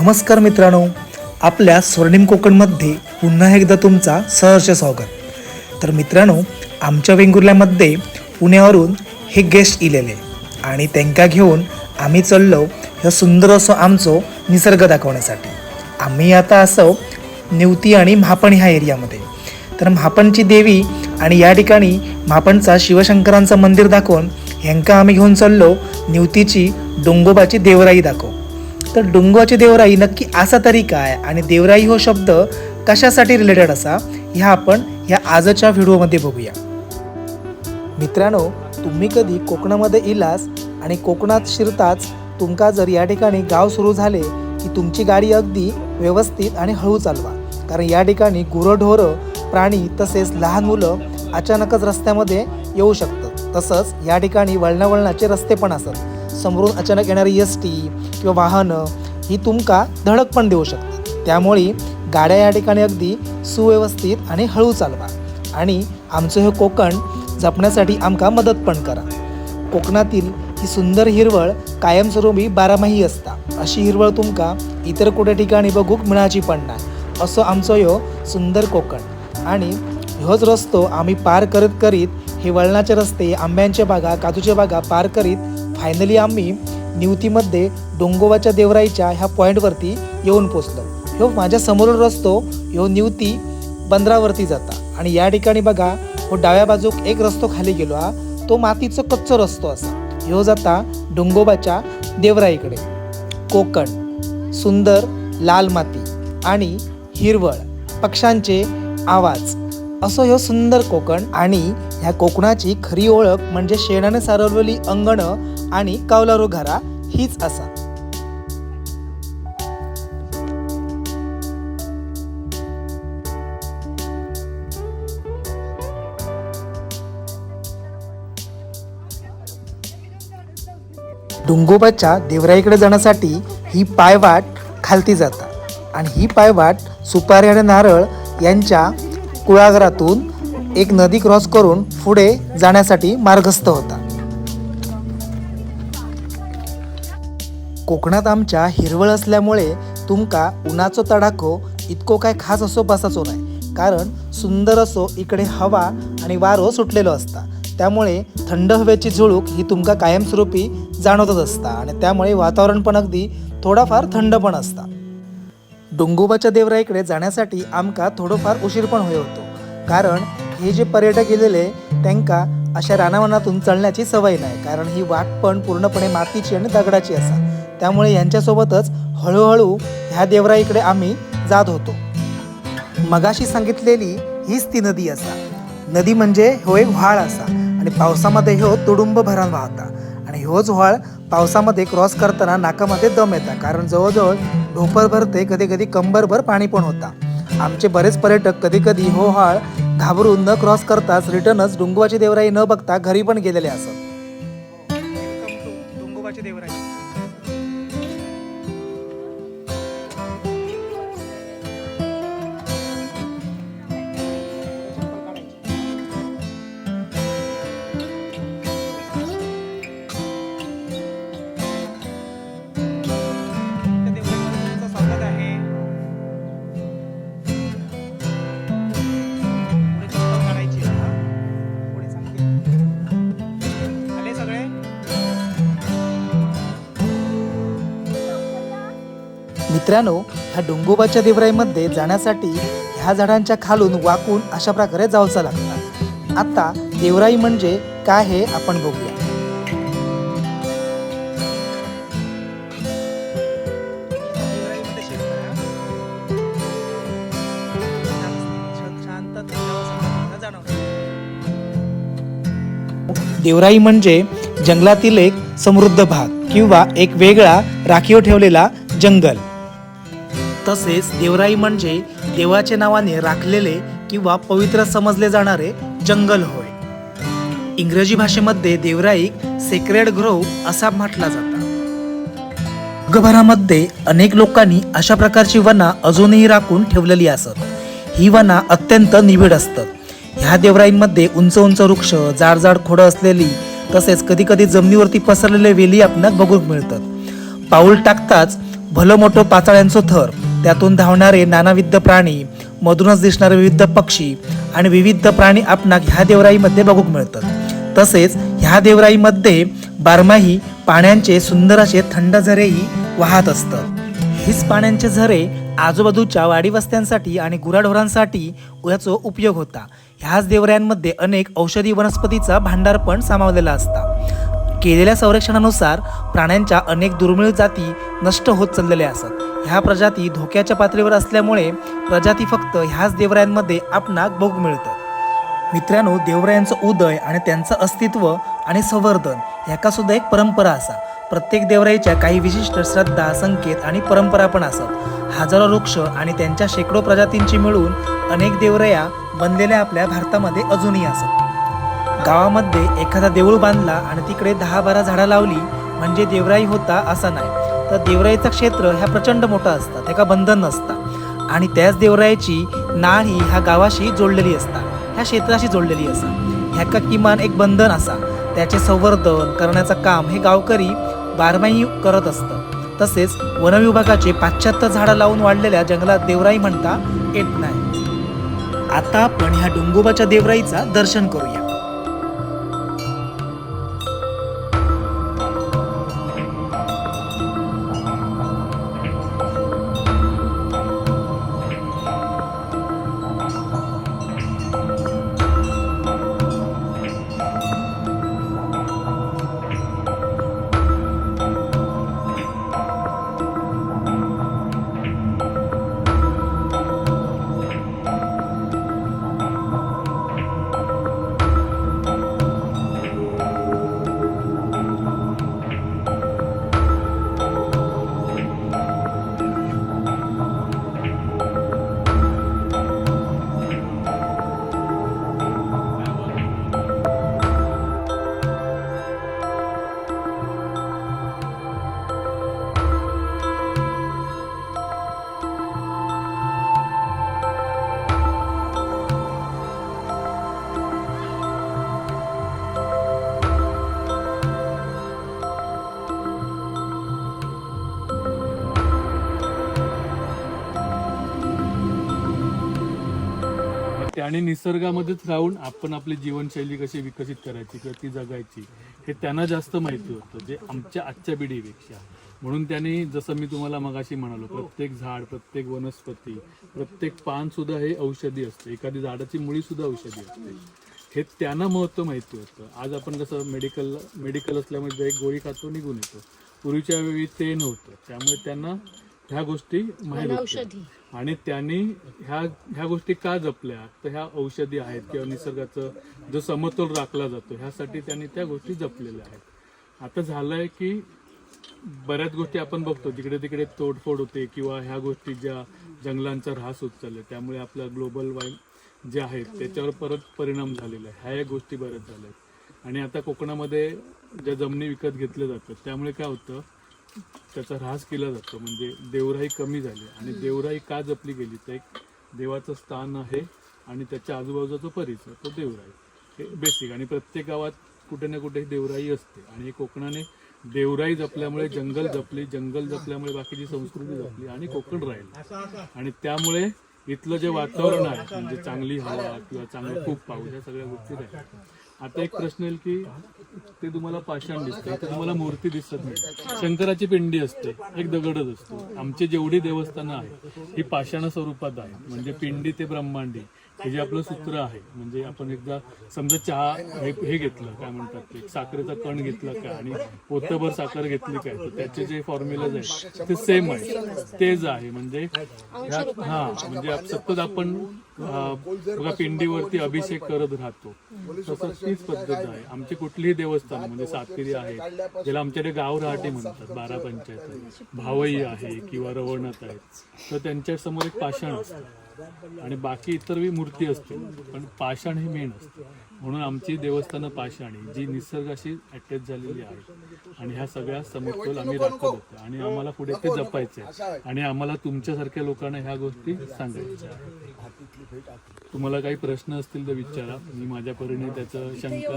नमस्कार मित्रांनो आपल्या स्वर्णिम कोकणमध्ये पुन्हा एकदा तुमचा सहर्ष स्वागत. तर मित्रांनो आमच्या वेंगुर्ल्यामध्ये पुण्यावरून हे गेस्ट इलेले आणि त्यांका घेऊन आम्ही चाललो ह्या सुंदर असो आमचो निसर्ग दाखवण्यासाठी. आम्ही आता असो निवती आणि म्हापण ह्या एरियामध्ये. तर म्हापणची देवी आणि या ठिकाणी म्हापणचा शिवशंकरांचं मंदिर दाखवून ह्यांका आम्ही घेऊन चाललो निवतीची डोंगोबाची देवराई दाखव. तर डोंगोबाची देवराई नक्की असा तरी काय? आणि देवराई हो शब्द कशासाठी रिलेटेड असा? ह्या आपण ह्या आजच्या व्हिडिओमध्ये बघूया. मित्रांनो तुम्ही कधी कोकणामध्ये इलास आणि कोकणात शिरताच तुमका जर या ठिकाणी गाव सुरू झाले की तुमची गाडी अगदी व्यवस्थित आणि हळू चालवा. कारण या ठिकाणी गुरंढोरं प्राणी तसेच लहान मुलं अचानकच रस्त्यामध्ये येऊ शकतात. तसंच या ठिकाणी वळणावळणाचे रस्ते पण असतात. समोरून अचानक येणारी एस टी किंवा वाहनं ही तुमका धडक पण देऊ शकतात त्यामुळे गाड्या या ठिकाणी अगदी सुव्यवस्थित आणि हळू चालवा. आणि आमचं हे कोकण जपण्यासाठी आमका मदत पण करा. कोकणातील ही सुंदर हिरवळ कायमस्वरूपी बारामाही असता. अशी हिरवळ तुमका इतर कुठे ठिकाणी बघूक मिळाची पण नाही. असं आमचं ह्यो सुंदर कोकण. आणि ह्योच रस्तो आम्ही पार करत करीत हे वळणाचे रस्ते आंब्यांच्या बागा काजूच्या बागा पार करीत फायनली आम्ही निवतीमध्ये डोंगोबाच्या देवराईच्या ह्या पॉईंटवरती येऊन पोचलो. ह्यो माझ्या समोरून रस्तो ह्यो निवती बंदरावरती जाता. आणि या ठिकाणी बघा हो डाव्या बाजूक एक रस्तो खाली गेलो हा. तो मातीचो कच्चो रस्तो असा. ह्यो जाता डोंगोबाच्या देवराईकडे. कोकण सुंदर लाल माती आणि हिरवळ पक्ष्यांचे आवाज. असो ह्यो सुंदर कोकण आणि ह्या कोकणाची खरी ओळख म्हणजे शेणाने सारवलेली अंगणं आणि कौलारू घरा हीच असा. डुंगोबाच्या देवराईकडे जाण्यासाठी ही पायवाट खालती जाता आणि ही पायवाट सुपारी आणि नारळ यांच्या कुळागरातून एक नदी क्रॉस करून पुढे जाण्यासाठी मार्गस्थ होता. कोकणात आमच्या हिरवळ असल्यामुळे तुमका उन्हाचो तडाखो इतको काय खास असो बसाचो नाही. कारण सुंदर असो इकडे हवा आणि वारो सुटलेलो असता. त्यामुळे थंड हवेची झुळूक ही तुमका कायमस्वरूपी जाणवतच असता आणि त्यामुळे वातावरण पण अगदी थोडाफार थंड पण असता. डोंगोबाच्या देवराईकडे जाण्यासाठी आमका थोडंफार उशीर पण होय होतो. कारण हे जे पर्यटक गेलेले त्यांका अशा रानावनातून चढण्याची सवय नाही कारण ही वाट पण पूर्णपणे मातीची आणि दगडाची असा त्यामुळे यांच्यासोबतच हळूहळू ह्या देवराईकडे आम्ही जात होतो. मगाशी सांगितलेली हीच ती नदी असा. नदी म्हणजे हो एक व्हाळ असा आणि पावसामध्ये ह्यो तुडुंब भरण वाहता. आणि ह्योच व्हाळ पावसामध्ये क्रॉस करताना नाकामध्ये दम येता कारण जवळजवळ ढोपरभर भरते कधी कधी कंबरभर पाणी पण होता. आमचे बरेच पर्यटक कधी कधी हो व्हाळ घाबरून न क्रॉस करताच रिटर्नच डोंगोबाची देवराई न बघता घरी पण गेलेले असत. देवराई. मित्रांनो ह्या डोंगोबाच्या देवराईमध्ये जाण्यासाठी ह्या झाडांच्या खालून वाकून अशा प्रकारे जावचं लागतं आता देवराई म्हणजे काय हे आपण बघूया. देवराई म्हणजे जंगलातील एक समृद्ध भाग किंवा एक वेगळा राखीव ठेवलेला जंगल. तसेच देवराई म्हणजे देवाच्या नावाने राखलेले किंवा पवित्र समजले जाणारे जंगल होय. इंग्रजी भाषेमध्ये देवराईक सेक्रेड ग्रोव्ह असा म्हटला जातो. जगभरामध्ये अनेक लोकांनी अशा प्रकारची वना अजूनही राखून ठेवलेली असत. ही वना अत्यंत निबिड असतात. ह्या देवराईंमध्ये उंच उंच वृक्ष जाड जाड खोडं असलेली तसेच कधी कधी जमिनीवरती पसरलेले वेली आपणाक बघूक मिळतात. पाऊल टाकताच भलं मोठं पाचाळ्यांचं थर त्यातून धावणारे नानाविध प्राणी मधूनच दिसणारे विविध पक्षी आणि विविध प्राणी आपणाक ह्या देवराईमध्ये बघूक मिळतात. तसेच ह्या देवराईमध्ये बारमाही पाण्याचे सुंदर असे थंड झरेही वाहत असतात. हीच पाण्याचे झरे आजूबाजूच्या वाडी वस्त्यांसाठी आणि गुराढोरांसाठी याचा उपयोग होता. ह्याच देवऱ्यांमध्ये अनेक औषधी वनस्पतीचा भांडार पण सामावलेला असता. केलेल्या संरक्षणानुसार प्राण्यांच्या अनेक दुर्मिळ जाती नष्ट होत चाललेल्या असत. ह्या प्रजाती धोक्याच्या पातळीवर असल्यामुळे प्रजाती फक्त ह्याच देवरायांमध्ये आपणाक बघू मिळतात मित्रांनो देवरायांचं उदय आणि त्यांचं अस्तित्व आणि संवर्धन ह्याका सुद्धा एक परंपरा असा. प्रत्येक देवराईच्या काही विशिष्ट श्रद्धा संकेत आणि परंपरा पण असत. हजारो वृक्ष आणि त्यांच्या शेकडो प्रजातींची मिळून अनेक देवराया बनलेल्या आपल्या भारतामध्ये अजूनही असत. गावामध्ये एखादा देऊळ बांधला आणि तिकडे दहा बारा झाडं लावली म्हणजे देवराई होता असा नाही. तर देवराईचं क्षेत्र ह्या प्रचंड मोठा असतं त्याका बंधन नसतं आणि त्याच देवराईची नाळ ही ह्या गावाशी जोडलेली असता ह्या क्षेत्राशी जोडलेली असा ह्याका किमान एक बंधन असा. त्याचे संवर्धन करण्याचं काम हे गावकरी बारमाही करत असतं तसेच वनविभागाचे पाश्चात्य झाडं लावून वाढलेल्या जंगलात देवराई म्हणता येत नाही. आता आपण ह्या डोंगोबाच्या देवराईचा दर्शन करूया. आणि निसर्गामध्येच राहून आपण आपली जीवनशैली कशी विकसित करायची किंवा ती जगायची हे त्यांना जास्त माहिती होतं जे आमच्या आजच्या पिढीपेक्षा. म्हणून त्यांनी जसं मी तुम्हाला मगाशी म्हणालो प्रत्येक झाड प्रत्येक वनस्पती प्रत्येक पान सुद्धा हे औषधी असते. एखादी झाडाची मुळी सुद्धा औषधी असते. हे त्यांना महत्त्व माहिती होतं. आज आपण कसं मेडिकल मेडिकल असल्यामुळे एक गोळी खातो निघून येतो. पूर्वीच्या वेळी ते नव्हतं. त्यामुळे त्यांना ह्या गोष्टी माहीत होत्या. आणि त्यांनी ह्या ह्या गोष्टी का जपल्या? तर ह्या औषधी आहेत किंवा निसर्गाचं जो समतोल राखला जातो ह्यासाठी त्यांनी त्या गोष्टी जपलेल्या आहेत. आता झालंय की बऱ्याच गोष्टी आपण बघतो. जिकडे तिकडे तोडफोड होते किंवा ह्या गोष्टी ज्या जंगलांचा ऱ्हास होत चाललाय त्यामुळे आपलं ग्लोबल वाईन जे आहेत त्याच्यावर परत परिणाम झालेला आहे. ह्या या गोष्टी बऱ्याच झाल्या आहेत आणि आता कोकणामध्ये ज्या जमिनी विकत घेतल्या जातात त्यामुळे काय होतं त्याचा ऱ्हास केला जातो. म्हणजे देवराई कमी झाली आणि देवराई का जपली गेली? तर एक देवाचं स्थान आहे आणि त्याच्या आजूबाजूचा परिसर तो देवराई. हे बेसिक आणि प्रत्येक गावात कुठे ना कुठे देवराई असते. आणि हे कोकणाने देवराई जपल्यामुळे जंगल जपली जंगल जपल्यामुळे बाकीची संस्कृती जपली आणि कोकण राहील. आणि त्यामुळे इथलं जे वातावरण आहे म्हणजे चांगली हवा किंवा चांगलं खूप पाऊस या सगळ्या गोष्टी राहील आता एक प्रश्न येईल की ते तुम्हाला पाषाण दिसतं ते तुम्हाला मूर्ती दिसत नाही. शंकराची पिंडी असते एक दगडच असतो. आमची जेवढी देवस्थानं आहेत ही पाषाण स्वरूपात आहे म्हणजे पिंडी ते ब्रह्मांडी. हे जे आपलं सूत्र आहे म्हणजे आपण एकदा समजा चहा हे हे घेतलं काय म्हणतात ते साखरेचा कण घेतला काय आणि पोतभर साखर घेतली काय तर त्याचे जे फॉर्म्युलाज आहेत ते सेम आहे. तेच आहे म्हणजे ह्या हा म्हणजे आप- सतत आपण अं, बघा पिंडीवरती अभिषेक करत राहतो. तसं तीच पद्धत आहे. आमची कुठलीही देवस्थान म्हणजे सातेरी आहे ज्याला आमच्याकडे गाव रहाटे म्हणतात बारा पंचायत आहे भावई आहे किंवा रवणत आहे तर त्यांच्यासमोर एक पाषाण असतं. आणि बाकी इतर बी मूर्ती असतील पण पाषाण हे मेन असतं. म्हणून आमची देवस्थानं पाषाणी जी निसर्गाशी अटॅच झालेली आहे. आणि ह्या सगळ्या समतोल आम्ही राखत होतो. आणि आम्हाला पुढे ते जपायचे आहे. आणि आम्हाला तुमच्यासारख्या लोकांना ह्या गोष्टी सांगायच्या आहेत. तुम्हाला काही प्रश्न असतील तर विचारा. मी माझ्या परीने त्याचं शंका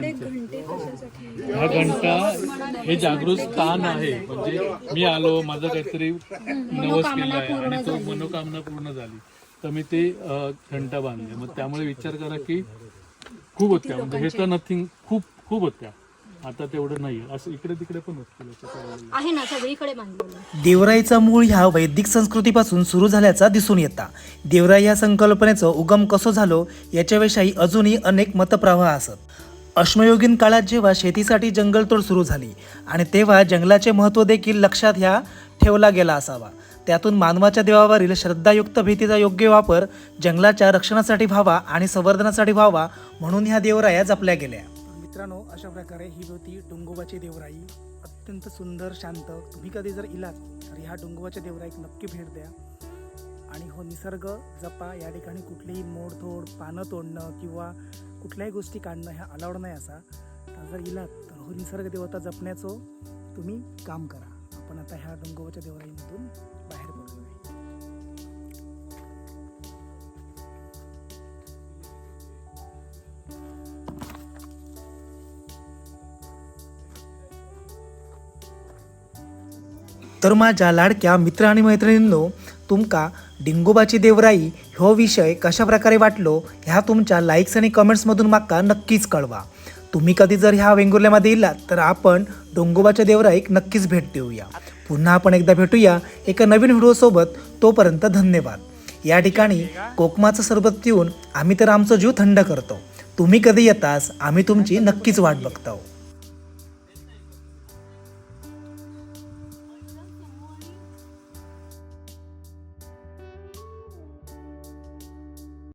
हा घंटा हे जागृत स्थान आहे. म्हणजे मी आलो माझं काहीतरी नवस केलं आहे आणि तो मनोकामना पूर्ण झाली. तर मी ते घंटा बांधले. मग त्यामुळे विचार करा की खूप होत्या. म्हणजे हे तर नथिंग खूप खूप होत्या. आता तेवढं नाही. असं इकडे तिकडे पण नाही. आहे ना सगळीकडे देवराईचा मूळ ह्या वैदिक संस्कृतीपासून सुरू झाल्याचा दिसून येता. देवराई या संकल्पनेचं उगम कसं झालो याच्याविषयी अजूनही अनेक मतप्रवाह असत. अश्मयुगीन काळात जेव्हा शेतीसाठी जंगलतोड सुरू झाली आणि तेव्हा जंगलाचे महत्त्व देखील लक्षात ह्या ठेवला गेला असावा. त्यातून मानवाच्या देवावरील श्रद्धायुक्त भीतीचा योग्य वापर जंगलाच्या रक्षणासाठी व्हावा आणि संवर्धनासाठी व्हावा म्हणून ह्या देवराया जपल्या गेल्या. मित्रांनो अशा प्रकारे ही होती डोंगोबाची देवराई. अत्यंत सुंदर शांत. तुम्ही कधी जर इलात तर ह्या डोंगोबाच्या देवराईक नक्की भेट द्या. आणि हो निसर्ग जपा या ठिकाणी कुठलीही मोडतोड पानं तोडणं किंवा कुठल्याही गोष्टी काढणं ह्या अलाउड नाही असा. तर जर इलात तर हो निसर्ग देवता जपण्याचं तुम्ही काम करा. आपण आता ह्या डोंगोबाच्या देवराईमधून तर माझ्या लाडक्या मित्र आणि मैत्रिणींनो तुमका डिंगोबाची देवराई ह्यो विषय कशा प्रकारे वाटलो ह्या तुमच्या लाईक्स आणि कमेंट्समधून माका नक्कीच कळवा. तुम्ही कधी जर ह्या वेंगुर्ल्यामध्ये इलात तर आपण डोंगोबाच्या देवराईक नक्कीच भेट देऊया. पुन्हा आपण एकदा भेटूया एका नवीन व्हिडिओसोबत तोपर्यंत धन्यवाद. या ठिकाणी कोकमाचं सरबत पिऊन आम्ही तर आमचा जीव थंड करतो. तुम्ही कधी येतास आम्ही तुमची नक्कीच वाट बघतो